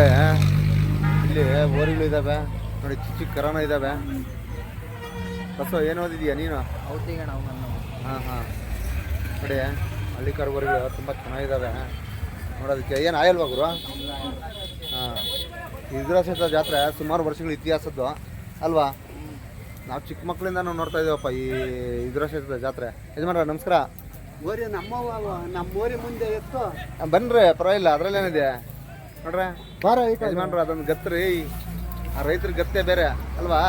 ನೋಡಿ ಇಲ್ಲಿ ಓರಿಗಳು ಇದ್ದಾವೆ ನೋಡಿ ಚಿಕ್ಕ ಚಿಕ್ಕ ಕರೋನ ಇದ್ದಾವೆ ಕಸ ಏನು ಓದಿದೀಯ ನೀನು? ಹಾಂ ಹಾಂ. ನೋಡಿ ಹಳ್ಳಿ ಕರುವರಿಗಳು ತುಂಬ ಚೆನ್ನಾಗಿದ್ದಾವೆ ನೋಡೋದಕ್ಕೆ ಏನು ಆಯಲ್ವಾ ಗುರು? ಹಾಂ. ಇದ್ರಾಸದ ಜಾತ್ರೆ ಸುಮಾರು ವರ್ಷಗಳ ಇತಿಹಾಸದ್ದು. ಅಲ್ವಾ? ನಾವು ಚಿಕ್ಕ ಮಕ್ಕಳಿಂದ ನಾವು ನೋಡ್ತಾ ಇದ್ದೇವಪ್ಪ ಈ ಇದ್ರಾಸದ ಜಾತ್ರೆ. ಯಜಮಾನ್ರ ನಮಸ್ಕಾರ. ನಮ್ಮ ನಮ್ಮ ಓರಿ ಮುಂದೆ ಎತ್ತು. ಬನ್ನಿ ಬನ್ರಿ ಪರವಾಗಿಲ್ಲ. ಅದ್ರಲ್ಲೇನಿದೆ? ನೋಡ್ರೆ? ಬಾರ ಯಜಮಾನ್ರ ಅದೊಂದು ಗತ್ರಿ ಆ ರೈತರ ಗತ್ತೆ ಬೇರೆ ಅಲ್ವಾ?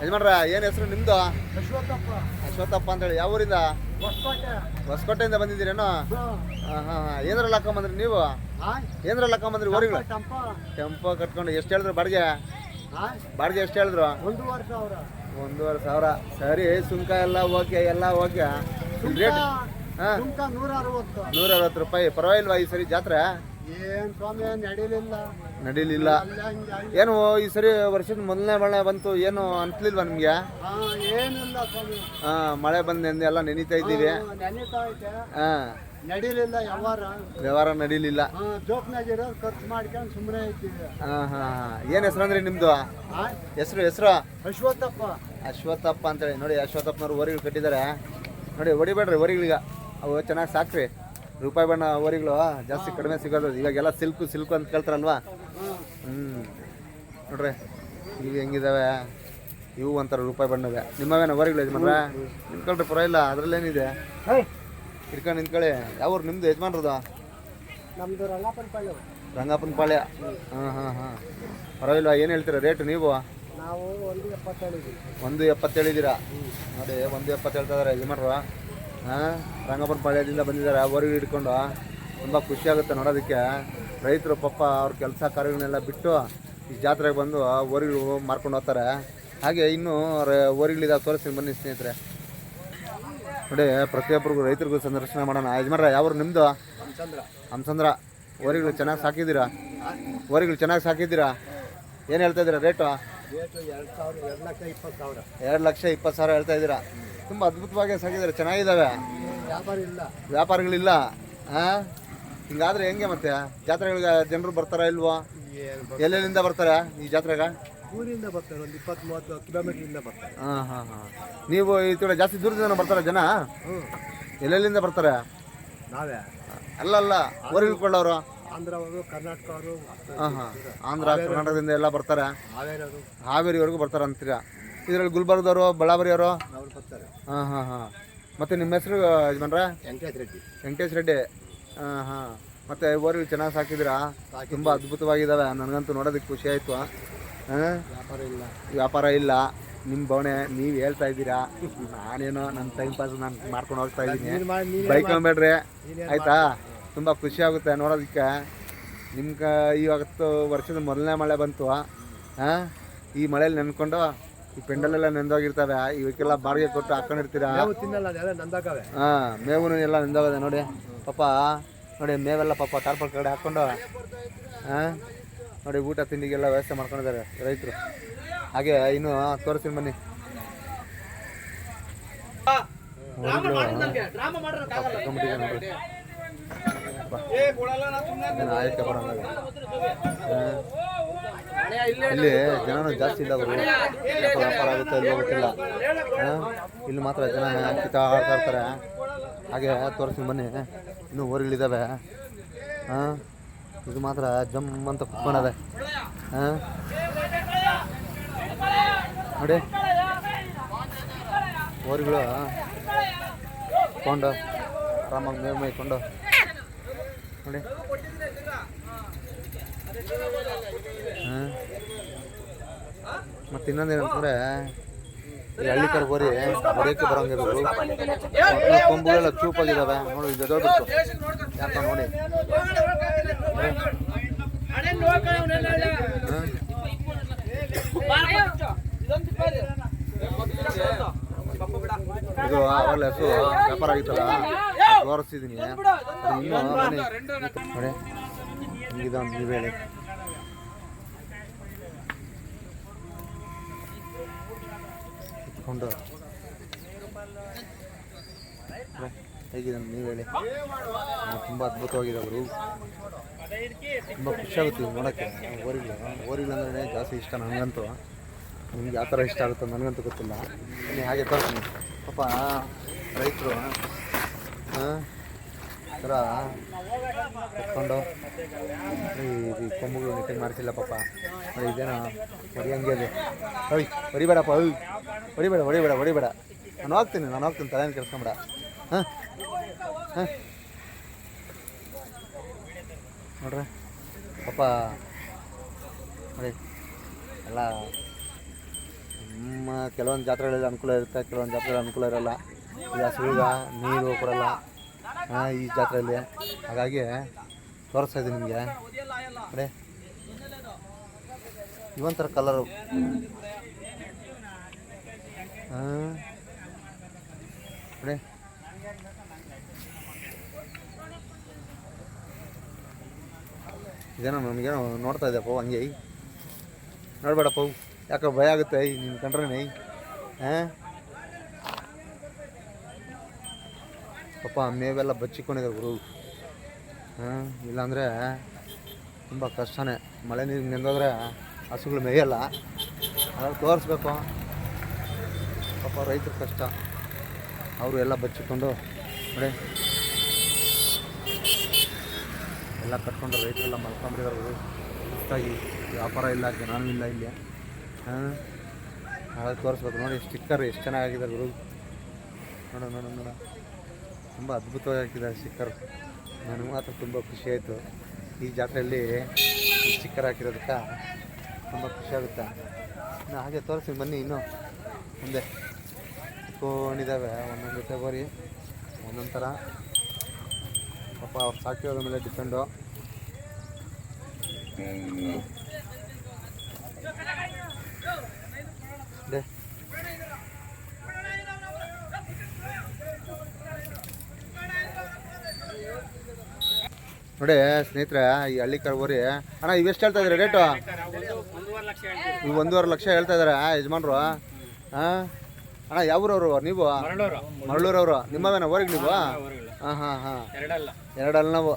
ಯಜಮಾನ್ರ ಏನು ಹೆಸರು ನಿಮ್ದು? ಅಶ್ವತ್ಥಪ್ಪ. ಅಂತೇಳಿ. ಯಾವ ಊರಿಂದ? ಹೊಸಕೋಟೆ. ಹೊಸಕೋಟೆಯಿಂದ ಬಂದಿದ್ದೀರೇನೋ? ಹಾಂ. ಹಾಂ ಹಾಂ ಏನ್ರಲ್ಲಿ ಹಾಕೊಂಬಂದ್ರಿ ನೀವು? ಲಕ್ಕ ಹಾಕೊಂಬಂದ್ರಿ ಊರಿಗಳು? ಟಂಪ. ಕಟ್ಕೊಂಡು ಎಷ್ಟು ಹೇಳಿದ್ರು ಬಾಡಿಗೆ? ಬಾಡಿಗೆ ಎಷ್ಟು ಹೇಳಿದ್ರು? ಒಂದೂವರೆ ಸಾವಿರ. ಸರಿ ಸುಂಕ ಎಲ್ಲ ಓಕೆ ಎಲ್ಲ ಓಕೆ. ರೇಟ್ ಹಾಂ. ನೂರ ಅರವತ್ತು ರೂಪಾಯಿ. ಪರವಾಗಿಲ್ವಾ ಈ ಸರಿ ಜಾತ್ರೆ? ಏನ್ ಸ್ವಾಮಿ ನಡೀಲಿಲ್ಲ? ಏನು ಈ ಸರಿ ವರ್ಷದ ಮೊದಲನೇ ಮಳೆ ಬಂತು ಏನು ಅನ್ಸ್ಲಿಲ್ವಾ ನಿಮಗೆ? ಏನಿಲ್ಲ ಸ್ವಾಮಿ. ಹಾಂ ಮಳೆ ಬಂದ ಎಲ್ಲ ನೆನೀತಾ ಇದ್ದೀವಿ. ಹ್ಮ್, ನೆನೀತಾ ಐತೆ ಹಾಂ. ನಡೀಲಿಲ್ಲ ಯಾವಾರ ವ್ಯವಹಾರ ನಡೀಲಿಲ್ಲ. ಏನ್ ಜೋಕ್ನಾಗಿರೋದು ಖರ್ಚು ಮಾಡ್ಕೊಂಡು ಸುಮ್ಮನೆ ಇದ್ದೀವಿ. ಹಾ ಹಾ ಏನು ಹೆಸರು ಅಂದ್ರೆ ನಿಮ್ಮದು ಹಾಂ ಹೆಸರು ಹೆಸರು? ಅಶ್ವತ್ಥಪ್ಪ. ಅಶ್ವತ್ಥಪ್ಪ ಅಂತೇಳಿ. ನೋಡಿ ಅಶ್ವತ್ಥಪ್ಪನವ್ರು ಓರಿಗಳು ಕಟ್ಟಿದ್ದಾರೆ. ನೋಡಿ ಹೊಡಿಬೇಡ್ರಿ ಹೊರಗಿಳಿಗ ಅವು ಚೆನ್ನಾಗಿ ಸಾಕ್ರಿ. ರೂಪಾಯಿ ಬಣ್ಣ ಅವರಿಗಳು ಜಾಸ್ತಿ ಕಡಿಮೆ ಸಿಗೋದು. ಇವಾಗೆಲ್ಲ ಸಿಲ್ಕು ಸಿಲ್ಕು ಅಂತ ಕೇಳ್ತಾರಲ್ವಾ? ಹ್ಞೂ ನೋಡ್ರಿ ಇವು ಹೆಂಗಿದಾವೆ? ಇವು ಒಂಥರ ರೂಪಾಯಿ ಬಣ್ಣವೆ. ನಿಮ್ಮವೇನ ಅವರಿಗಳು ಯಜಮಾನ್ರ? ನಿಂತ್ಕೊಳ್ರಿ ಪರವಾಗಿಲ್ಲ ಅದರಲ್ಲೇನಿದೆ? ಇಟ್ಕೊಂಡು ನಿಂತ್ಕೊಳ್ಳಿ. ಯಾವ ಊರು ನಿಮ್ಮದು ಯಜಮಾನ್ರದು? ನಮ್ದು ರಂಗಾಪುರ ಪಾಳ್ಯ. ರಂಗಪ್ಪನ ಪಾಳ್ಯ. ಹಾಂ ಹಾಂ ಹಾಂ. ಪರವಾಗಿಲ್ಲ ಏನು ಹೇಳ್ತೀರಾ ರೇಟ್ ನೀವು? ನಾವು ಒಂದು ಒಂದು ಎಪ್ಪತ್ತು ಹೇಳಿದ್ದೀರಾ ನೋಡಿ ಒಂದು ಎಪ್ಪತ್ತು ಹೇಳ್ತಾ ಇದಾರೆ ಯಜಮಾನ್ರು. ಹಾಂ? ರಂಗಪ್ಪನ ಪಾಳ್ಯದಿಂದ ಬಂದಿದ್ದಾರೆ. ಅವರಿಗೆ ಹಿಡ್ಕೊಂಡು ತುಂಬ ಖುಷಿ ಆಗುತ್ತೆ ನೋಡೋದಕ್ಕೆ. ರೈತರು ಪಾಪ ಅವ್ರ ಕೆಲಸ ಕಾರ್ಯಗಳನ್ನೆಲ್ಲ ಬಿಟ್ಟು ಈ ಜಾತ್ರೆಗೆ ಬಂದು ಓರಿಗಳು ಮಾರ್ಕೊಂಡು ಹೋಗ್ತಾರೆ. ಹಾಗೆ ಇನ್ನೂ ಓರಿಗಳಿದಾವೆ ತೋರಿಸ್ತೀನಿ ಬನ್ನಿ ಸ್ನೇಹಿತರೆ. ನೋಡಿ ಪ್ರತಿಯೊಬ್ಬರಿಗೂ ರೈತರಿಗೂ ಸಂದರ್ಶನ ಮಾಡೋಣ. ಯಜಮಾನ್ರ ಯಾವ ನಿಮ್ಮದು ಹಂಸಂದ್ರ. ಓರಿಗಳು ಚೆನ್ನಾಗಿ ಸಾಕಿದ್ದೀರಾ? ಓರಿಗಳು ಚೆನ್ನಾಗಿ ಸಾಕಿದ್ದೀರಾ? ಏನು ಹೇಳ್ತಾ ಇದ್ದೀರಾ ರೇಟು? ರೇಟು ಎರಡು ಸಾವಿರ ಎರಡು ಲಕ್ಷ ಇಪ್ಪತ್ತು ಸಾವಿರ. ಎರಡು ಲಕ್ಷ ಇಪ್ಪತ್ತು ಸಾವಿರ ಹೇಳ್ತಾ ಇದ್ದೀರಾ. ತುಂಬ ಅದ್ಭುತವಾಗಿ ಸಾಕಿದ್ದಾರೆ ಚೆನ್ನಾಗಿದ್ದಾವೆ? ವ್ಯಾಪಾರ ಇಲ್ಲ ವ್ಯಾಪಾರಗಳಿಲ್ಲ. ಹಾಂ? ಹಿಂಗಾದ್ರೆ ಹೆಂಗೆ ಮತ್ತೆ? ಜಾತ್ರೆಗಳಿಗೆ ಜನರು ಬರ್ತಾರಾ ಇಲ್ವೋ? ಎಲ್ಲೆಲ್ಲಿಂದ ಬರ್ತಾರೆ ಈ ಜಾತ್ರೆಗೆ? ಊರಿಂದ ಬರ್ತಾರೆ ಒಂದು ಇಪ್ಪತ್ತು ಮೂವತ್ತು ಕಿಲೋಮೀಟ್ರಿಂದ ಬರ್ತಾರೆ. ಹಾಂ ಹಾಂ ಹಾಂ. ನೀವು ಈ ಕಡೆ ಜಾಸ್ತಿ ದೂರದಿಂದ ಜನ ಬರ್ತಾರೆ ಜನ? ಹ್ಞೂ ಎಲ್ಲೆಲ್ಲಿಂದ ಬರ್ತಾರೆ? ನಾವೇ. ಅಲ್ಲ ಅಲ್ಲ. ಊರಿಳ್ಕೊಳ್ಳೋರು ಆಂಧ್ರ ಅವರು ಕರ್ನಾಟಕ ಅವರು ಹಾಂ ಹಾಂ. ಆಂಧ್ರ ಕರ್ನಾಟಕದಿಂದ ಎಲ್ಲ ಬರ್ತಾರೆ. ಹಾವೇರವರು ಹಾವೇರಿವರೆಗೂ ಬರ್ತಾರೆ ಅಂತೀರಾ ಇದರಲ್ಲಿ ಗುಲ್ಬರ್ಗದವರು ಬಳ್ಳಾಬರಿಯವರು ಅವ್ರು ಬರ್ತಾರೆ. ಹಾಂ ಹಾಂ ಹಾಂ. ಮತ್ತು ನಿಮ್ಮ ಹೆಸರು ಯಜಮಾನ್ರ? ವೆಂಕಟೇಶ್ ರೆಡ್ಡಿ. ವೆಂಕಟೇಶ್ ರೆಡ್ಡಿ. ಹಾಂ ಹಾಂ. ಮತ್ತು ಓರಿಗಳು ಚೆನ್ನಾಗಿ ಸಾಕಿದ್ದೀರಾ? ತುಂಬ ಅದ್ಭುತವಾಗಿದ್ದಾವೆ. ನನಗಂತೂ ನೋಡೋದಕ್ಕೆ ಖುಷಿ ಆಯಿತು. ಹಾಂ? ವ್ಯಾಪಾರ ಇಲ್ಲ. ವ್ಯಾಪಾರ ಇಲ್ಲ. ನಿಮ್ಮ ಬವಣೆ ನೀವು ಹೇಳ್ತಾ ಇದ್ದೀರಾ? ನಾನೇನೋ ನನ್ನ ಟೈಮ್ ಪಾಸ್ ನಾನು ಮಾಡ್ಕೊಂಡು ಹೋಗ್ತಾ ಇದ್ದೀನಿ. ಬೈಕೊಂಬೇಡ್ರಿ ಆಯಿತಾ? ತುಂಬ ಖುಷಿ ಆಗುತ್ತೆ ನೋಡೋದಕ್ಕೆ. ನಿಮ್ಗೆ ಇವತ್ತು ವರ್ಷದ ಮೊದಲನೇ ಮಳೆ ಬಂತು. ಹಾಂ? ಈ ಮಳೇಲಿ ನೆನ್ಕೊಂಡು ಈ ಪೆಂಡಲೆಲ್ಲ ನೆಂದೋಗಿರ್ತವೆ. ಇವಕ್ಕೆಲ್ಲ ಬಾಡಿಗೆ ಕೊಟ್ಟು ಹಾಕೊಂಡಿರ್ತೀರಾ? ಹಾ ತಿನ್ನಲ್ಲ ಅದೆಲ್ಲ ನಂದಾಕವೆ. ಹಾಂ ಮೇವು ಎಲ್ಲ ನೆಂದೋಗದೆ ನೋಡಿ. ಪಾಪ ನೋಡಿ ಮೇವೆಲ್ಲ ಪಾಪ ಟಾರ್ಪಲ್ ಕಡೆ ಹಾಕೊಂಡು ಹಾಂ ನೋಡಿ ಊಟ ತಿಂಡಿಗೆಲ್ಲ ವ್ಯವಸ್ಥೆ ಮಾಡ್ಕೊಂಡಿದ್ದಾರೆ ರೈತರು. ಹಾಗೆ ಇನ್ನು ತೋರಿಸ್ತೀನಿ ಬನ್ನಿ. ಆಯ್ಕೆ ಬರೋಣ ಇಲ್ಲಿ ಜನ ಜಾಸ್ತಿ ಇಲ್ಲ ಅವರು ವ್ಯಾಪಾರ ಆಗುತ್ತೆ ಇಲ್ಲಿ ಇಲ್ಲಿ ಮಾತ್ರ ಜನ ಕಿತ್ತಾಡ್ತಾ ಇರ್ತಾರೆ. ಹಾಗೆ ತೋರಿಸ್ತೀನಿ ಬನ್ನಿ. ಇನ್ನೂ ಊರುಗಳಿದ್ದಾವೆ. ಹಾಂ? ಇದು ಮಾತ್ರ ಜಮ್ ಅಂತ ಕುತ್ಕೊಂಡದೆ. ಹಾಂ? ನೋಡಿ. ಊರುಗಳು. ಕೊಂಡು. ಆರಾಮಾಗಿ ಮೇವು ಮೇಯ್ಕೊಂಡು ನೋಡಿ. ಹಾಂ ಇನ್ನೊಂದು ಏನಂತಂದ್ರೆ, ಈ ಹಳ್ಳಿ ಕಡೆ ಬರೀ ಹೊಡೆಯೋಕ್ಕೆ ಬರೋಂಗಿರ್ಬೋದು ಕೊಂಬುಗಳೆಲ್ಲ ಚೂಪಾಗಿದ್ದಾವೆ ನೋಡಿ, ಇದು ದೊಡ್ಡಬಿಟ್ಟು ಯಾಕೆ ನೋಡಿ. ಇದು ಆವಾಗಲೇ ಹಸು ವ್ಯಾಪಾರ ಆಗಿತ್ತಲ್ಲ? ತೋರಿಸ್ತಿದ್ದೀನಿ ಅದು ಇನ್ನೂ ನೋಡಿ ಒಂದು ನೀವು ಹೇಳಿ ನೋಡಿ, ಹೇಗಿದೆ ನೀವು ಹೇಳಿ. ತುಂಬ ಅದ್ಭುತವಾಗಿದೆ ಅವರು. ತುಂಬ ಖುಷಿಯಾಗುತ್ತೆ ನೋಡೋಕ್ಕೆ. ಓರಿಲ್ಲ ಓರಿಲ್ಲ ಅಂದ್ರೆ ಜಾಸ್ತಿ ಇಷ್ಟ ನನಗಂತೂ ನಿಮ್ಗೆ ಯಾವ ಥರ ಇಷ್ಟ ಆಗುತ್ತೆ ನನಗಂತೂ ಗೊತ್ತಿಲ್ಲ. ನೀವು ಹಾಗೆ ತೋರಿಸ್ತೀನಿ. ಪಾಪ ರೈತರು ಥರ ಕಟ್ಕೊಂಡು ಈ ಕೊಂಬುಗಳು ನಿಟ್ಟಿಗೆ ಮಾಡಿಸಿಲ್ಲ ಪಾಪ. ಇದೇನೋ? ಬರೀ ಹಂಗೆ ಅದು ಹೊಯ್ ಬರಿಬೇಡಪ್ಪ ಹೊಯ್. ಹೊಡಿಬೇಡ ಹೊಡಿಬೇಡ ಹೊಡಿಬೇಡ. ನಾನು ಹೋಗ್ತೀನಿ ನಾನು ಹೋಗ್ತೀನಿ ತಲೆಯನ್ನು ಕೆಡ್ಸ್ಕೊಂಬೇಡ. ಹಾಂ? ಹಾಂ? ನೋಡ್ರಿ, ಪಾಪ, ನೋಡಿ, ಎಲ್ಲ ನಮ್ಮ ಕೆಲವೊಂದು ಜಾತ್ರೆಗಳಲ್ಲಿ ಅನುಕೂಲ ಇರುತ್ತೆ, ಕೆಲವೊಂದು ಜಾತ್ರೆಗಳಲ್ಲಿ ಅನುಕೂಲ ಇರೋಲ್ಲ. ಈಗ ಸುಳಿಗ ನೀರು ಕೊಡಲ್ಲ. ಹಾಂ, ಈ ಜಾತ್ರೆಯಲ್ಲಿ. ಹಾಗಾಗಿ ತೋರಿಸ್ತಾ ಇದ್ದೀನಿ ನಿಮಗೆ. ನೋಡಿ. ಇವಂಥರ ಕಲರು ಹಾಂ ನೋಡಿ ಇದೇನೋ ನನಗೇನೋ ನೋಡ್ತಾ ಇದ್ದೆಪ್ಪ ಹಂಗೆ ನೋಡ್ಬೇಡಪ್ಪ ಅವು. ಯಾಕೋ ಭಯ ಆಗುತ್ತೆ ಐ ನಿನ್ನ ಕಂಡ್ರೆ ನೈ ಹಾಂ ಪಾಪ ಮೇವೆಲ್ಲ ಬಚ್ಚಿಕೊಂಡಿದ್ದಾರೆ ಗುರು ಹಾಂ ಇಲ್ಲಾಂದರೆ ತುಂಬ ಕಷ್ಟನೇ ಮಳೆ ನೀರು ನೆಂದೋದ್ರೆ ಹಸುಗಳು ಮೇಯಲ್ಲ ಅದ್ರಲ್ಲಿ ತೋರಿಸ್ಬೇಕು ಪಾಪ ರೈತರ ಕಷ್ಟ, ಅವರು ಎಲ್ಲ ಬಚ್ಚಿಕೊಂಡು, ನೋಡಿ. ಎಲ್ಲ ಕಟ್ಕೊಂಡು ರೈತರೆಲ್ಲ ಮಲ್ಕೊಂಡ್ಬಿಟ್ಟಿದ್ದಾರೆ ಗುರು ವ್ಯಾಪಾರ ಇಲ್ಲ, ಜನನೂ ಇಲ್ಲ ಇಲ್ಲಿ. ಹಾಂ? ಹಾಗಾಗಿ ತೋರಿಸ್ಬೇಕು. ನೋಡಿ ಸ್ಟಿಕ್ಕರ್ ಎಷ್ಟು ಚೆನ್ನಾಗಿದೆ ಗುರು. ನೋಡ ನೋಡ ನೋಡ. ತುಂಬ ಅದ್ಭುತವಾಗಿ ಹಾಕಿದ್ದಾರೆ ಸ್ಟಿಕ್ಕರ್ ನನಗೆ ಮಾತ್ರ ತುಂಬ ಖುಷಿ ಆಯಿತು. ಈ ಜಾತ್ರೆಯಲ್ಲಿ ಈ ಸ್ಟಿಕ್ಕರ್ ಹಾಕಿರೋದಕ್ಕೆ ತುಂಬ ಖುಷಿಯಾಗುತ್ತೆ ಆಗುತ್ತೆ. ಹಾಗೆ ತೋರಿಸ್ತೀನಿ. ಬನ್ನಿ, ಇನ್ನೂ ಮುಂದೆ. ಇಟ್ಕೊಂಡಿದ್ದಾವೆ. ಒಂದೊಂದು ಜೊತೆ ಬೋರಿ ಒಂದೊಂದು ಥರ. ಪಾಪ ಅವ್ರು ಸಾಕಿರೋದ್ರ ಮೇಲೆ ಡಿಪೆಂಡು. ಡೆ ನೋಡಿ ಸ್ನೇಹಿತರೆ ಈ ಹಳ್ಳಿ ಕಾರ್ ಬೋರಿ. ಅಣ್ಣ ಇವೆಷ್ಟು ಹೇಳ್ತಾ ಇದ್ದಾರೆ ರೇಟು ಇವು ಒಂದೂವರೆ ಲಕ್ಷ ಹೇಳ್ತಾ ಇದ್ದಾರೆ ಯಜಮಾನ್ರು. ಹಾಂ ಅಣ್ಣ ಯಾವ ಊರವ್ರು? ನೀವು? ಮರಳೂರವರು. ನಿಮ್ಮವೇನ ಊರಿಗೆ ನೀವು? ಹಾಂ ಹಾಂ ಹಾಂ ಎರಡಲ್ಲ. ಎರಡಲ್ಲ ನಾವು.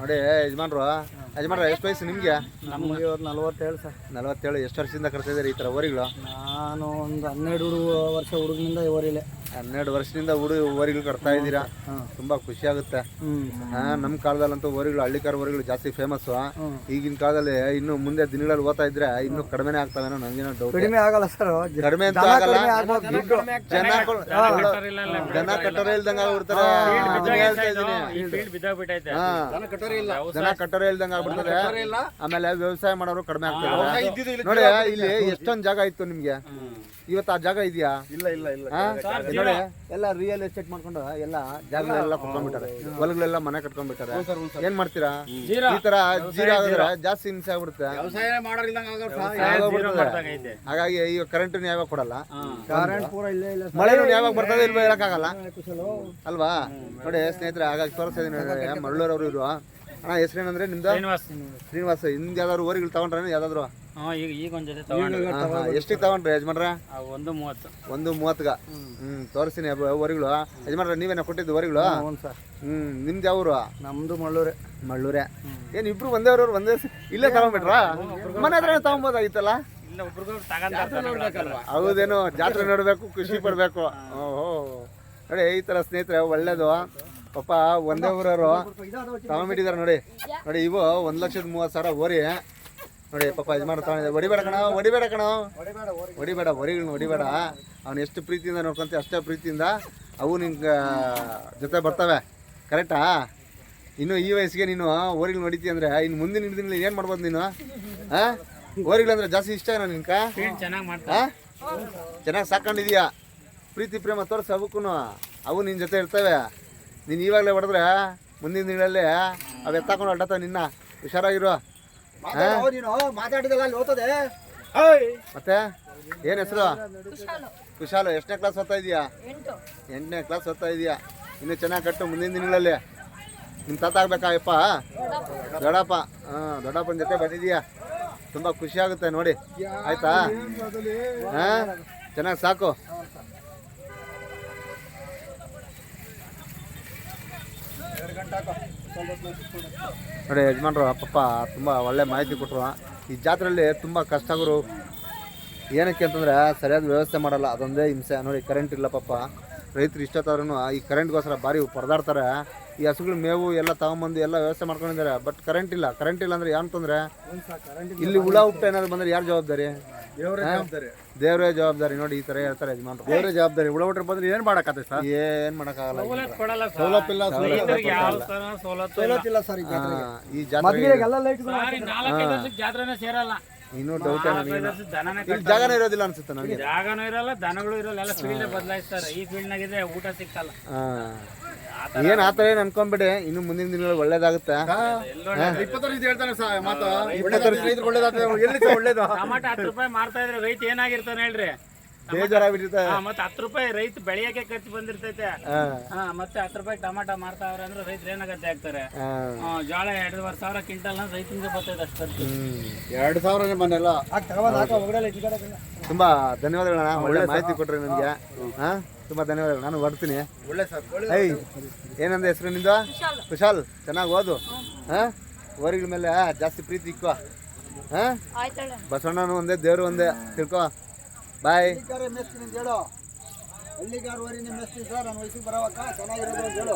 ನೋಡಿ ಯಜಮಾನ್ರು ಯಜಮಾನ್ರ ಎಷ್ಟು ವಯಸ್ಸು ನಿಮಗೆ? ನಮಗೆ ನಲ್ವತ್ತೇಳು ಸರ್. ನಲ್ವತ್ತೇಳು ಎಷ್ಟು ವರ್ಷದಿಂದ ಕರ್ತಿದ್ದೀರಿ ಈ ಥರ ಊರಿಗಳು? ನಾನು ಒಂದು ಹನ್ನೆರಡು ವರ್ಷ ಹುಡುಗನಿಂದ ಇವರಿಲೆ ಹನ್ನೆರಡು ವರ್ಷದಿಂದ ಊರು ಊರಿಗಳು ಕಟ್ತಾ ಇದ್ದೀರಾ? ತುಂಬಾ ಖುಷಿ ಆಗುತ್ತೆ. ಹಾ ನಮ್ಮ ಕಾಲದಲ್ಲಂತೂ ಊರುಗಳು ಹಳ್ಳಿಕಾರ ಊರುಗಳು ಜಾಸ್ತಿ ಫೇಮಸ್. ಈಗಿನ ಕಾಲದಲ್ಲಿ ಇನ್ನು ಮುಂದೆ ದಿನಗಳಲ್ಲಿ ಓದ್ತಾ ಇದ್ರೆ ಇನ್ನು ಕಡಿಮೆನೇ ಆಗ್ತಾವೇನೋ ನಂಗೇನೋ ಡೌಟ್ ಕಡಿಮೆ ಆಗಲ್ಲ ಸರ್ ಕಡಿಮೆ ಅಂತ ಆಗಲ್ಲ. ಜನ ಕಟ್ಟೋರೆ ಜನ ಕಟ್ಟರೆ ಇಲ್ದಂಗ ಆಗ್ಬಿಡ್ತಾರೆ. ಜನ ಕಟ್ಟರೆ ಇಲ್ದಂಗ ಆಗ್ಬಿಡ್ತಾರೆ. ಆಮೇಲೆ ವ್ಯವಸಾಯ ಮಾಡೋರು ಕಡಿಮೆ ಆಗ್ತಾರೆ ನೋಡಿ ಇಲ್ಲಿ ಎಷ್ಟೊಂದ್ ಜಾಗ ಇತ್ತು ನಿಮ್ಗೆ? ಇವತ್ತು ಆ ಜಾಗ ಇದೆಯಾ? ಇಲ್ಲ ಇಲ್ಲ ಇಲ್ಲ? ನೋಡಿ. ಎಲ್ಲ ರಿಯಲ್ ಎಸ್ಟೇಟ್ ಮಾಡ್ಕೊಂಡು ಎಲ್ಲ ಜಾಗಗಳೆಲ್ಲ ಕೊಟ್ಕೊಂಡ್ಬಿಟ್ಟಾರೆ. ಹೊಲಗಳೆಲ್ಲ ಮನೆ ಕಟ್ಕೊಂಡ್ಬಿಟ್ಟಾರೆ. ಏನ್ ಮಾಡ್ತೀರಾ? ಈ ತರ ಜೀರೋ ಆಗಿದ್ರೆ ಜಾಸ್ತಿ ಹಿಂಸೆ ಆಗ್ಬಿಡುತ್ತೆ. ಆಗೋಗ್ಬಿಡ್ತದೆ. ಹಾಗಾಗಿ ಈಗ ಕರೆಂಟ್ ಯಾವಾಗ ಕೊಡಲ್ಲ? ಕರೆಂಟ್ ಪೂರ ಇಲ್ಲೇ ಇಲ್ಲ ಮಳೆನೂ ಯಾವಾಗ ಬರ್ತದೆ ಇಲ್ವೋ ಹೇಳಕ್ಕಾಗಲ್ಲ. ಅಲ್ವಾ? ನೋಡಿ ಸ್ನೇಹಿತರೆ ಹಾಗಾಗಿ ತೋರಿಸ್ತಾ ಇದೀನಿ ಮರಳೂರವ್ರು ಇರುವ ಅಣ್ಣ ಹೆಸರೇನಂದ್ರೆ ನಿಮ್ದು? ಶ್ರೀನಿವಾಸ ಹಿಂದ್ ಯಾವ್ದಾದ್ರು ಊರಿಗೆ ತಗೊಂಡ್ರೆ ಯಾವ್ದಾದ್ರು? ಈಗ ಈಗ ಒಂದ್ ಜೊತೆ ತಗೊಂಡ್ರಿ ಎಷ್ಟಿಗೆ ತಗೊಂಡ್ರಿ ಯಜಮಾನ್ರ? ಒಂದು ಮೂವತ್ತು. ಒಂದು ಮೂವತ್ತ್ಗ? ಹ್ಮ್ ತೋರಿಸ್ತೀನಿ ಊರಿಗಳು ಯಜಮಾನ್ರ ನೀವೇನ ಕೊಟ್ಟಿದ್ದು ಊರಿಗಳು ಹ್ಞೂ ಸರ್. ಹ್ಮ್ ನಿಮ್ದು ಯಾವ್ರು? ನಮ್ದು ಮಳ್ಳೂರೆ. ಮಳ್ಳೂರೇ. ಏನ್ ಇಬ್ರು ಒಂದೇ ಊರವ್ರು ಒಂದೇ ಸ- ಇಲ್ಲೇ ತಗೊಂಡ್ಬಿಟ್ರಾ ಮನೆ ಹತ್ರ ತಗೊಂಬೋದಾಗಿತ್ತಲ್ಲ ಇಲ್ಲ ಒಬ್ರಿಗೊಬ್ರು ತಗಂತ ಹೌದೇನು ಜಾತ್ರೆ ನೋಡ್ಬೇಕು ಖುಷಿ ಪಡ್ಬೇಕು. ಓಹೋ. ನೋಡಿ ಈ ತರ ಸ್ನೇಹಿತರೆ ಒಳ್ಳೇದು. ಪಾಪ ಒಂದೇ ಊರವರು. ತಗೊಂಡ್ಬಿಟ್ಟಿದ್ದಾರೆ ನೋಡಿ. ನೋಡಿ ಇವು ಒಂದ್ ಲಕ್ಷದ ಮೂವತ್ತು ಸಾವಿರ ಓರಿ. ನೋಡಿ ಪಾಪ ಇದು ತಗೊಂಡಿದ್ದಾರೆ ಹೊಡಿಬೇಡ ಕಣ ಹೊಡಿಬೇಡ ಕಣ. ಹೊಡಿಬೇಡ ಹೊರಿಗಳನ್ನ ಹೊಡಿಬೇಡ. ಅವ್ನು ಎಷ್ಟು ಪ್ರೀತಿಯಿಂದ ನೋಡ್ಕೊಂತ ಅಷ್ಟೇ ಪ್ರೀತಿಯಿಂದ ಅವು ನಿಂಗೆ ಜೊತೆ ಬರ್ತವೆ. ಕರೆಕ್ಟಾ ಇನ್ನು ಈ ವಯಸ್ಸಿಗೆ ನೀನು ಓರಿಗಳು ಹೊಡಿತಿ ಅಂದ್ರೆ ಇನ್ನು ಮುಂದಿನ ಹಿಡಿದಿನಲ್ಲಿ ಏನು ಮಾಡ್ಬೋದು ನೀನು? ಹಾಂ ಓರಿಗಳಂದ್ರೆ ಜಾಸ್ತಿ ಇಷ್ಟ ಏನೋ ನಿನ್ಕ? ಚೆನ್ನಾಗಿ ಮಾಡ್ತಾರೆ. ಚೆನ್ನಾಗಿ ಸಾಕೊಂಡಿದೀಯಾ ಪ್ರೀತಿ ಪ್ರೇಮ ತೋರಿಸಿ ಅವಕ್ಕೂ ಅವು ನಿನ್ನ ಜೊತೆ ಇರ್ತವೆ. ನೀನು ಇವಾಗಲೇ ಹೊಡೆದ್ರೆ ಮುಂದಿನ ದಿನಗಳಲ್ಲಿ ಅವು ಎತ್ತಾಕೊಂಡು ಹೊಡ್ಡತ್ತವೆ ನಿನ್ನ. ಹುಷಾರಾಗಿರು. ಮಾತಾಡಿದಲ್ಲ ಅಲ್ಲಿ ಓದ್ತದೆ ಮತ್ತೆ? ಏನ್ ಹೆಸರು? ಕುಶಾಲು. ಎಷ್ಟನೇ ಕ್ಲಾಸ್ ಓದ್ತಾ ಇದೀಯಾ? ಎಂಟನೇ ಕ್ಲಾಸ್ ಓದ್ತಾ ಇದೀಯಾ? ಇನ್ನು ಚೆನ್ನಾಗಿ ಕಟ್ಟು ಮುಂದಿನ ದಿನಗಳಲ್ಲಿ. ನಿಮ್ ತಾತ ಆಗ್ಬೇಕಾಯಪ್ಪ ದೊಡ್ಡಪ್ಪ. ಹಾಂ ದೊಡ್ಡಪ್ಪನ ಜೊತೆ ಬಂದಿದೀಯಾ? ತುಂಬಾ ಖುಷಿ ಆಗುತ್ತೆ ನೋಡಿ. ಆಯ್ತಾ? ಹಾಂ? ಚೆನ್ನಾಗಿ ಸಾಕು. ನೋಡಿ ಯಜಮಾನ್ರು ಪಾಪ ತುಂಬ ಒಳ್ಳೆ ಮಾಹಿತಿ ಕೊಟ್ಟರು ಈ ಜಾತ್ರೆಯಲ್ಲಿ ತುಂಬ ಕಷ್ಟ ಗುರು ಏನಕ್ಕೆ ಅಂತಂದರೆ ಸರಿಯಾದ ವ್ಯವಸ್ಥೆ ಮಾಡಲ್ಲ. ಅದೊಂದೇ ಹಿಂಸೆ. ನೋಡಿ ಕರೆಂಟ್ ಇಲ್ಲ ಪಾಪ ರೈತರು ಇಷ್ಟೊತ್ತಾದ್ರೂ ಈ ಕರೆಂಟ್ಗೋಸ್ಕರ ಭಾರಿ ಪರದಾಡ್ತಾರೆ. ಈ ಹಸುಗಳು ಮೇವು ಎಲ್ಲ ತಗೊಂಬಂದು ಎಲ್ಲ ವ್ಯವಸ್ಥೆ ಮಾಡ್ಕೊಂಡಿದ್ದಾರೆ. ಬಟ್ ಕರೆಂಟ್ ಇಲ್ಲ. ಕರೆಂಟ್ ಇಲ್ಲ ಅಂದರೆ ಏನಂತಂದರೆ ಇಲ್ಲಿ ಹುಳ ಹುಟ್ಟ ಏನಾದ್ರು ಬಂದರೆ ಯಾರು ಜವಾಬ್ದಾರಿ? ದೇವರೇ? ಜವಾಬ್ದಾರಿ. ದೇವರೇ ಜವಾಬ್ದಾರಿ ನೋಡಿ ಈ ತರ ಹೇಳ್ತಾರೆ ಯಜಮಾನ್ರು. ದೇವ್ರೇ ಜವಾಬ್ದಾರಿ. ಉಳ ಹುಟ್ರೆ ಬಂದ್ರೆ ಏನ್ ಮಾಡಕತ್ತೆ ಸರ್? ಏನ್ ಮಾಡಕ್ಕಾಗಲ್ಲ ಸವಲತ್ತು ಕೊಡಲ್ಲ ಸರ್. ಸೌಲಭ್ಯ ರೈತರಿಗೆ ಯಾವ ಸಲ ಸವಲತ್ತು ಇಲ್ಲ. ಸರ್ ಈ ಜಾತ್ರೆ ಎಲ್ಲ ಲೈಟ್ ಸರ್, ನಾಲ್ಕೈದು ವರ್ಷಕ್ಕೆ ಜಾತ್ರೆನೇ ಸೇರಲ್ಲ. ಇನ್ನೂ ಡೌಟ್ ಜಾಗನೇ ಇರೋದಿಲ್ಲ ಅನ್ಸುತ್ತೆ ನನಗೆ. ಜಾಗನೂ ಇರಲ್ಲ ದನಗಳು ಇರಲ್ಲ ಎಲ್ಲ ಫೀಲ್ಡ್ ಬದಲಾಯಿಸ್ತಾರೆ. ಈ ಫೀಲ್ಡ್ ನಾಗಿದ್ರೆ ಊಟ ಸಿಕ್ಕಲ್ಲ. ಏನ್ ಆತರ ಏನ್ ಅನ್ಕೊಂಡ್ಬಿಡಿ ಇನ್ನು ಮುಂದಿನ ದಿನಗಳು ಒಳ್ಳೇದಾಗುತ್ತೆ. ಒಳ್ಳೇದು? ಟಮಾಟ ಹತ್ತು ರೂಪಾಯಿ ಮಾರ್ತಾ ಇದ್ರೆ ರೈತ ಏನಾಗಿರ್ತಾನೆ ಹೇಳ್ರಿ? ಬೇಜಾರಾಗ್ಬಿಟ್ಟಿರುತ್ತೆ ಹಾ, ಮತ್ತೆ ಹತ್ತು ರೂಪಾಯಿ ರೈತ ಬೆಳೆಯಕ್ಕೆ ಖರ್ಚು ಬಂದಿರ್ತೈತೆ. ಹಾಂ. ಹಾ ಮತ್ತೆ ಹತ್ತು ರೂಪಾಯಿ ಟಮಾಟ ಮಾರ್ತಾವ್ರೆ ಅಂದ್ರೆ ರೈತರು ಏನಾಗತ್ತೆ ಆಗ್ತಾರೆ? ಜೋಳ ಎರಡೂವರೆ ಸಾವಿರ ಕ್ವಿಂಟಲ್ ರೈತನಿಗೆ ಬರ್ತೈತೆ ಅಷ್ಟು ಖರ್ಚು. ಎರಡು ಸಾವಿರ ಮನೆಲ್ಲ ತುಂಬಾ ಧನ್ಯವಾದಗಳಣ್ಣ ಒಳ್ಳೆ ಮಾಹಿತಿ ಕೊಟ್ರಿ ನನಗೆ ಹಾ. ತುಂಬಾ ಧನ್ಯವಾದಗಳು. ನಾನು ಬರ್ತೀನಿ. ಒಳ್ಳೆ ಸರ್. ಐ ಏನಂದ ಹೆಸರು ನಿಂದು? ಕುಶಾಲ್ ಚೆನ್ನಾಗಿ ಓದು. ಹಾ? ಓರಿಗಳ ಮೇಲೆ ಜಾಸ್ತಿ ಪ್ರೀತಿ ಇಕ್ಕ. ಹಾ? ಬಸವಣ್ಣನು ಒಂದೇ ದೇವ್ರು ಒಂದೇ. ತಿಳ್ಕೊ. ಬಾಯ್ ಹಳ್ಳಿಗಾರ ಮೆಸ್ತೀನಿ ಹೇಳು. ಹಳ್ಳಿಗಾರ ವರಿನ ಮೆಸ್ತೀನಿ ಸರ್ ನನ್ನ ವಯಸ್ಸಿಗೆ ಬರೋವಕ್ಕ? ಚೆನ್ನಾಗಿರೋದು ಅಂತ ಹೇಳು.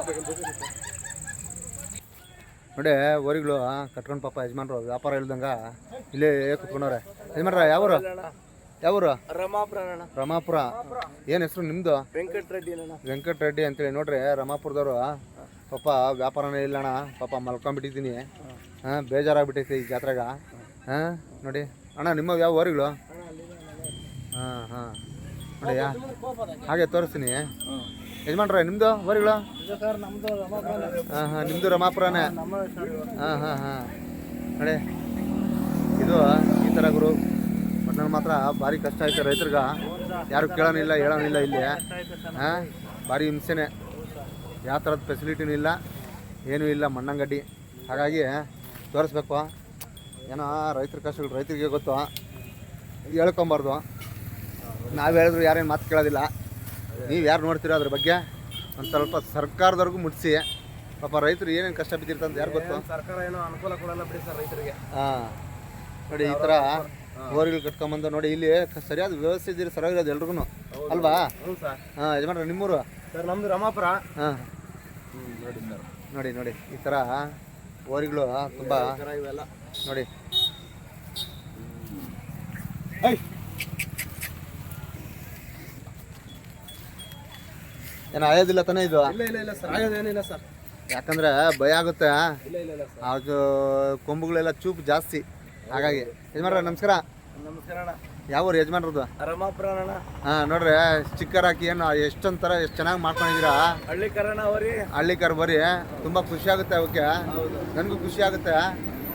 ನೋಡಿ ಓರಿಗಳು ಕಟ್ಕೊಂಡು ಪಾಪ ಯಜಮಾನ್ರು ವ್ಯಾಪಾರ ಇಲ್ದಂಗ ಇಲ್ಲೇ ಕುತ್ಕೊಂಡವ್ರೆ. ಯಜಮಾನ್ರ ಯಾವ್ರು? ಯಾವ್ರು? ರಮಾಪುರ. ರಮಾಪುರ ಏನು ಹೆಸರು ನಿಮ್ಮದು ವೆಂಕಟ ರೆಡ್ಡಿ ವೆಂಕಟ ರೆಡ್ಡಿ ಅಂತೇಳಿ. ನೋಡ್ರಿ ರಮಾಪುರದವರು ಪಾಪ ವ್ಯಾಪಾರನೇ ಇಲ್ಲಣ್ಣ. ಪಾಪ ಮಲ್ಕೊಂಡ್ಬಿಟ್ಟಿದ್ದೀನಿ. ಹಾಂ ಬೇಜಾರಾಗ್ಬಿಟ್ಟೈತೆ ಈ ಜಾತ್ರೆಗ. ಹಾಂ ನೋಡಿ. ಅಣ್ಣ ನಿಮ್ಮ ಯಾವ ಊರುಗಳು? ಹಾಂ ನೋಡಿ ಹಾಗೆ ತೋರಿಸ್ತೀನಿ. ಯಜಮಾನ್ರ ನಿಮ್ಮದು ರಮಾಪುರ ಹಾಂ ಹಾಂ ನಿಮ್ಮದು ರಮಾಪುರನೇ. ಹಾಂ ಹಾಂ ಹಾಂ. ನೋಡಿ, ಇದು ಈ ಥರ ಗುರು. ಬಟ್ ನನ್ನ ಮಾತ್ರ ಭಾರಿ ಕಷ್ಟ ಆಯ್ತು ರೈತರಿಗೆ. ಯಾರು ಕೇಳೋನಿಲ್ಲ ಹೇಳೋನಿಲ್ಲ ಇಲ್ಲಿ ಹಾಂ, ಭಾರಿ ಹಿಂಸೆನೆ. ಯಾವ ಥರದ ಫೆಸಿಲಿಟಿನೂ ಇಲ್ಲ, ಏನೂ ಇಲ್ಲ, ಮಣ್ಣಂಗಡ್ಡಿ. ಹಾಗಾಗಿ ತೋರಿಸ್ಬೇಕು. ಏನೋ ರೈತರ ಕಷ್ಟಗಳು ರೈತರಿಗೆ ಗೊತ್ತು. ಹೇಳ್ಕೊಬಾರ್ದು. ನಾವು ಹೇಳಿದ್ರು ಯಾರೇನು ಮಾತು ಕೇಳೋದಿಲ್ಲ. ನೀವು ಯಾರು ನೋಡ್ತೀರೋ ಅದ್ರ ಬಗ್ಗೆ ಒಂದು ಸ್ವಲ್ಪ ಸರ್ಕಾರದವ್ರಿಗೂ ಮುಟ್ಸಿ. ಪಾಪ ರೈತರು ಏನೇನು ಕಷ್ಟ ಬಿದ್ದಿರ್ತಾರೆ ಅಂತ ಯಾರು ಗೊತ್ತು? ಸರ್ಕಾರ ಏನೋ ಅನುಕೂಲ ಕೊಡಲ್ಲ ಬಿಡಿ ಸರ್ ರೈತರಿಗೆ. ಹಾಂ. ನೋಡಿ ಈ ಥರ ಬೋರ್ಗಳು ಕಟ್ಕೊಂಬಂದು ನೋಡಿ ಇಲ್ಲಿ ಸರಿಯಾದ ವ್ಯವಸ್ಥೆ ಇದ್ದೀರಿ ಸರಿಯಾಗಿರೋದು ಎಲ್ರಿಗೂ ಅಲ್ವಾ? ಹ್ಞೂ ಸರ್. ಹಾಂ ಯಜಮಾನ್ರೆ ನಿಮ್ಮೂರು? ಸರ್ ನಮ್ಮದು ರಮಾಪುರ. ಹಾಂ. ನೋಡಿ ಸರ್. ನೋಡಿ ನೋಡಿ ಈ ಥರ ಓರಿಗಳು ತುಂಬ ಇವೆಲ್ಲ. ನೋಡಿ. ಏನು ಆಯೋದಿಲ್ಲ ತಾನೇ ಇದು? ಇಲ್ಲ ಇಲ್ಲ ಇಲ್ಲ ಸರ್ ಆಗೋದೇನಿಲ್ಲ ಸರ್. ಯಾಕಂದ್ರೆ ಭಯ ಆಗುತ್ತೆ. ಇಲ್ಲ ಇಲ್ಲ ಇಲ್ಲ ಸರ್. ಅದು ಕೊಂಬುಗಳೆಲ್ಲ ಚೂಪ್ ಜಾಸ್ತಿ. ಹಾಗಾಗಿ ಯಜಮಾನ್ರ ನಮಸ್ಕಾರ. ನಮಸ್ಕಾರ ಅಣ್ಣ. ಯಾವ ಊರು ಯಜಮಾನ್ರದ್ದು? ರಮಾಪುರ ಅಣ್ಣ. ಹಾಂ ನೋಡ್ರಿ ಸ್ಟಿಕ್ಕರ್ ಹಾಕಿ ಏನು ಎಷ್ಟೊಂಥರ ಎಷ್ಟು ಚೆನ್ನಾಗಿ ಮಾಡ್ಕೊಂಡಿದ್ದೀರಾ? ಹಳ್ಳಿ ಕರಣ ಅವರಿ. ಹಳ್ಳಿ ಕಾರ್ ತುಂಬ ಖುಷಿ ಆಗುತ್ತೆ ಅವಕ್ಕೆ. ನನಗೂ ಖುಷಿ ಆಗುತ್ತೆ.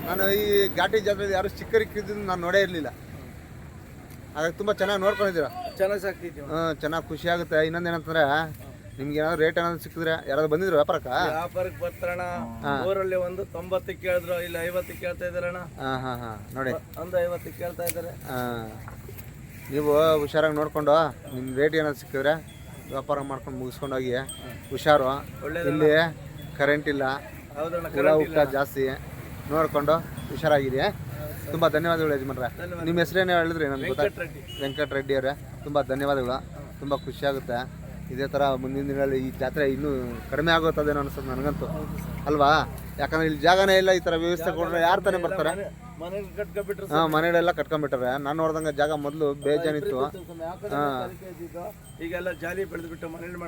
ನಾನು ಈ ಘಾಟಿ ಜಾತ್ರೆಯಲ್ಲಿ ಯಾರು ಸ್ಟಿಕ್ಕರ್ ಇಕ್ಕಿದ್ದು ನಾನು ನೋಡೇ ಇರಲಿಲ್ಲ. ಹಾಗಾಗಿ ತುಂಬ ಚೆನ್ನಾಗಿ ನೋಡ್ಕೊಂಡಿದ್ದೀರಾ? ಚೆನ್ನಾಗಿ ಸಾಕ್ತಿದ್ದೀವಿ ಹಾಂ ಚೆನ್ನಾಗಿ ಖುಷಿ ಆಗುತ್ತೆ. ಇನ್ನೊಂದು ಏನಂತಂದ್ರೆ ನಿಮ್ಗೆ ಏನಾದ್ರು ರೇಟ್ ಏನಾದ್ರು ಸಿಕ್ಕಿದ್ರೆ ಯಾರಾದ್ರು ಬಂದಿದ್ರು ವ್ಯಾಪಾರಕ್ಕ? ವ್ಯಾಪಾರಕ್ಕೆ ಬರ್ತಾರಣ ಊರಲ್ಲಿ ಒಂದು ತೊಂಬತ್ತಕ್ಕೆ ಕೇಳಿದ್ರು ಇಲ್ಲ ಐವತ್ತಕ್ಕೆ ಕೇಳ್ತಾ ಇದಾರಣ ಹಾಂ ಹಾಂ ಹಾಂ. ನೋಡಿ. ಒಂದು ಐವತ್ತಕ್ಕೆ ಕೇಳ್ತಾ ಇದ್ದಾರೆ. ಹಾಂ. ನೀವು ಹುಷಾರಾಗಿ ನೋಡ್ಕೊಂಡು ನಿಮ್ಮ ರೇಟ್ ಏನಾದ್ರು ಸಿಕ್ಕಿದ್ರೆ ವ್ಯಾಪಾರ ಮಾಡ್ಕೊಂಡು ಮುಗಿಸ್ಕೊಂಡು ಹೋಗಿ ಹುಷಾರು ಇಲ್ಲಿ ಕರೆಂಟ್ ಇಲ್ಲ. ಹೌದಣ್ಣ ಹುಳ ಹುಟ್ಟ ಜಾಸ್ತಿ. ನೋಡ್ಕೊಂಡು ಹುಷಾರಾಗಿದೆ ತುಂಬ ಧನ್ಯವಾದಗಳು ಯಜಮಾನ್ರೆ. ನಿಮ್ಮ ಹೆಸರೇನು ಹೇಳಿದ್ರಿ ನನಗೆ ರೆಡ್ಡಿ ವೆಂಕಟ ರೆಡ್ಡಿ ಅವರೇ. ತುಂಬ ಧನ್ಯವಾದಗಳು. ತುಂಬ ಖುಷಿಯಾಗುತ್ತೆ ಇದೇ ಥರ ಮುಂದಿನ ದಿನಗಳಲ್ಲಿ ಈ ಜಾತ್ರೆ ಇನ್ನೂ ಕಡಿಮೆ ಆಗುತ್ತದೇನೋ ಅನಿಸುತ್ತೆ ನನಗಂತೂ. ಅಲ್ವಾ? ಯಾಕಂದ್ರೆ ಇಲ್ಲಿ ಜಾಗನೇ ಇಲ್ಲ ಈ ಥರ ವ್ಯವಸ್ಥೆ ಕೊಟ್ಟರೆ ಯಾರು ತಾನೇ ಬರ್ತಾರೆ? ಹಾಂ ಮನೆಗಳೆಲ್ಲ ಕಟ್ಕೊಂಡ್ಬಿಟ್ಟಾರೆ. ನಾನು ನೋಡ್ದಂಗೆ ಜಾಗ ಮೊದಲು ಬೇಜಾನಿತ್ತು. ಹಾಂ.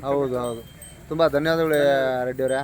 ಹೌದು ಹೌದು. ತುಂಬ ಧನ್ಯವಾದಗಳು ರೆಡ್ಡಿ ಅವರೇ.